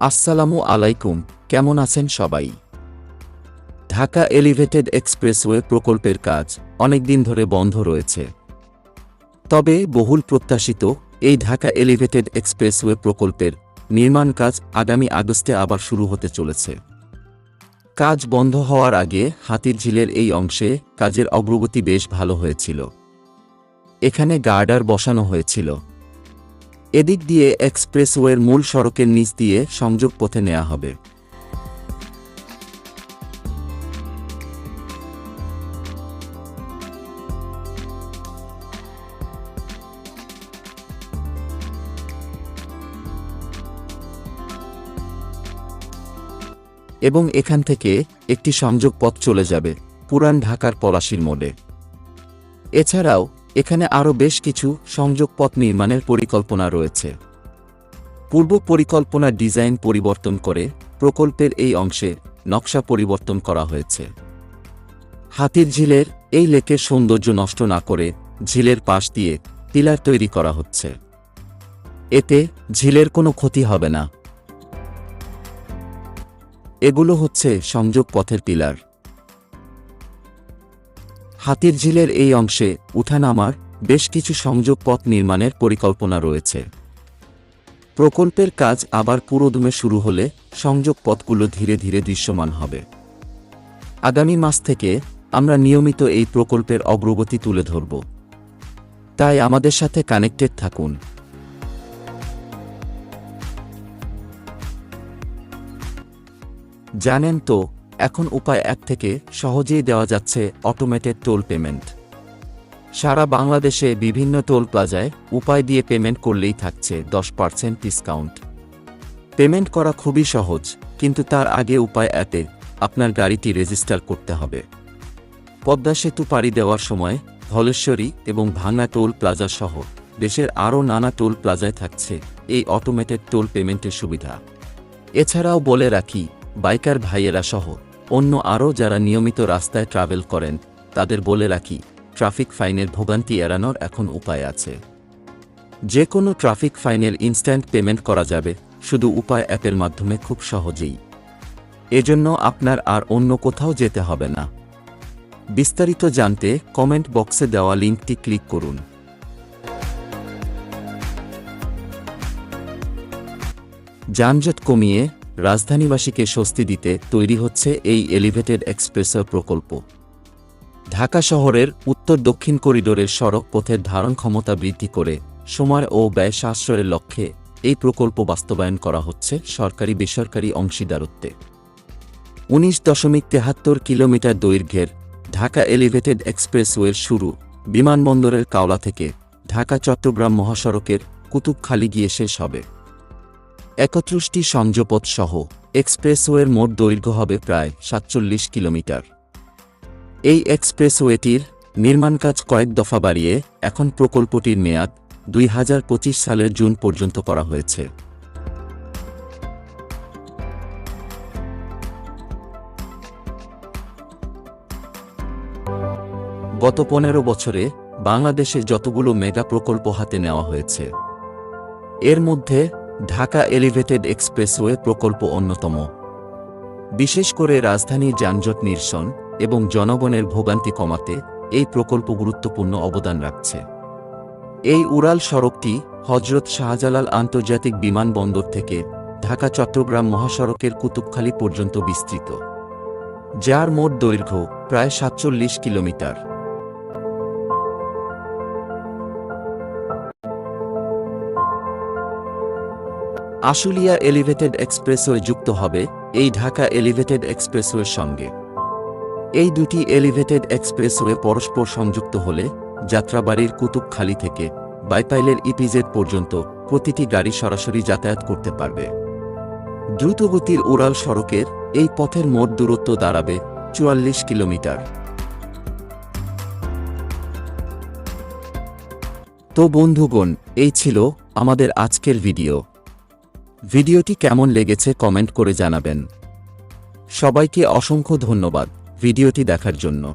আসসালামু আলাইকুম, কেমন আছেন সবাই? ঢাকা এলিভেটেড এক্সপ্রেসওয়ে প্রকল্পের কাজ অনেক দিন ধরে বন্ধ রয়েছে। তবে বহুল প্রত্যাশিত এই ঢাকা এলিভেটেড এক্সপ্রেসওয়ে প্রকল্পের নির্মাণ কাজ আগামী আগস্টে আবার শুরু হতে চলেছে। কাজ বন্ধ হওয়ার আগে হাতিরঝিলের এই অংশে কাজের অগ্রগতি বেশ ভালো হয়েছিল। এখানে গার্ডার বসানো হয়েছিল। এদিক দিয়ে এক্সপ্রেসওয়ের মূল সড়কের নিচ দিয়ে সংযোগ পথে নেওয়া হবে। এবং এখান থেকে একটি সংযোগ পথ চলে যাবে, পুরান ঢাকার পলাশির মোড়ে। এছাড়াও এখানে আরও বেশ কিছু সংযোগ পথ নির্মাণের পরিকল্পনা রয়েছে। পূর্ব পরিকল্পনা ডিজাইন পরিবর্তন করে প্রকল্পের এই অংশে নকশা পরিবর্তন করা হয়েছে। হাতির ঝিলের এই লেকের সৌন্দর্য নষ্ট না করে ঝিলের পাশ দিয়ে পিলার তৈরি করা হচ্ছে। এতে ঝিলের কোনো ক্ষতি হবে না। এগুলো হচ্ছে সংযোগ পথের পিলার হাতির ঝিলের এই অংশে উঠানামার বেশ কিছু সংযোগ পথ নির্মাণের পরিকল্পনা রয়েছে। প্রকল্পের কাজ আবার পুরোদমে শুরু হলে সংযোগ পথগুলো ধীরে ধীরে দৃশ্যমান হবে। আগামী মাস থেকে আমরা নিয়মিত এই প্রকল্পের অগ্রগতি তুলে ধরব। তাই আমাদের সাথে কানেক্টেড থাকুন। জানেন তো এখন উপায় এক থেকে সহজেই দেওয়া যাচ্ছে অটোমেটেড টোল পেমেন্ট সারা বাংলাদেশে বিভিন্ন টোল প্লাজায় উপায় দিয়ে পেমেন্ট করলেই থাকছে দশ পার্সেন্ট ডিসকাউন্ট পেমেন্ট করা খুবই সহজ, কিন্তু তার আগে উপায় অ্যাপে আপনার গাড়িটি রেজিস্টার করতে হবে। পদ্মা সেতু পাড়ি দেওয়ার সময় ধলেশ্বরী এবং ভাঙা টোল প্লাজা সহ দেশের আরও নানা টোল প্লাজায় থাকছে এই অটোমেটেড টোল পেমেন্টের সুবিধা। এছাড়াও বলে রাখি বাইকার ভাইয়েরা সহ অন্য আরও যারা নিয়মিত রাস্তায় ট্রাভেল করেন, তাদের বলে রাখি ট্রাফিক ফাইনের ভোগান্তি এড়ানোর এখন উপায় আছে। যে কোনো ট্রাফিক ফাইনের ইনস্ট্যান্ট পেমেন্ট করা যাবে, শুধু উপায় অ্যাপের মাধ্যমে খুব সহজেই। এজন্য আপনার আর অন্য কোথাও যেতে হবে না। বিস্তারিত জানতে কমেন্ট বক্সে দেওয়া লিঙ্কটি ক্লিক করুন। যানজট কমিয়ে রাজধানীবাসীকে স্বস্তি দিতে তৈরি হচ্ছে এই এলিভেটেড এক্সপ্রেসর প্রকল্প। ঢাকা শহরের উত্তর দক্ষিণ করিডোরের সড়ক পথের ধারণ ক্ষমতা বৃদ্ধি করে সময় ও ব্যয় সাশ্রয়ের লক্ষ্যে এই প্রকল্প বাস্তবায়ন করা হচ্ছে সরকারি বেসরকারি অংশীদারত্বে। উনিশ দশমিক তেহাত্তর কিলোমিটার দৈর্ঘ্যের ঢাকা এলিভেটেড এক্সপ্রেসওয়ের শুরু বিমানবন্দরের কাওলা থেকে ঢাকা চট্টগ্রাম মহাসড়কের কুতুবখালি গিয়ে শেষ হবে। একত্রিশটি সংযোপথ সহ এক্সপ্রেসওয়ের মোট দৈর্ঘ্য হবে প্রায় সাতচল্লিশ কিলোমিটার। এই এক্সপ্রেসওয়েটির নির্মাণ কাজ কয়েক দফা বাড়িয়ে এখন প্রকল্পটির মেয়াদ দুই হাজার পঁচিশ সালের জুন পর্যন্ত করা হয়েছে। গত পনেরো বছরে বাংলাদেশে যতগুলো মেগা প্রকল্প হাতে নেওয়া হয়েছে, এর মধ্যে ঢাকা এলিভেটেড এক্সপ্রেসওয়ে প্রকল্প অন্যতম। বিশেষ করে রাজধানীর যানজট নিরসন এবং জনগণের ভোগান্তি কমাতে এই প্রকল্প গুরুত্বপূর্ণ অবদান রাখছে। এই উড়াল সড়কটি হজরত শাহজালাল আন্তর্জাতিক বিমানবন্দর থেকে ঢাকা চট্টগ্রাম মহাসড়কের কুতুবখালী পর্যন্ত বিস্তৃত, যার মোট দৈর্ঘ্য প্রায় সাতচল্লিশ কিলোমিটার। আশুলিয়া এলিভেটেড এক্সপ্রেসওয়ে যুক্ত হবে এই ঢাকা এলিভেটেড এক্সপ্রেসওয়ের সঙ্গে। এই দুটি এলিভেটেড এক্সপ্রেসওয়ে পরস্পর সংযুক্ত হলে যাত্রাবাড়ির কুতুবখালী থেকে বাইপাইলের ইপিজেড পর্যন্ত প্রতিটি গাড়ি সরাসরি যাতায়াত করতে পারবে। দ্রুতগতির উড়াল সড়কের এই পথের মোট দূরত্ব দাঁড়াবে চুয়াল্লিশ কিলোমিটার। তো বন্ধুগণ, এই ছিল আমাদের আজকের ভিডিও। ভিডিওটি কেমন লেগেছে কমেন্ট করে জানাবেন। সবাইকে অসংখ্য ধন্যবাদ ভিডিওটি দেখার জন্য।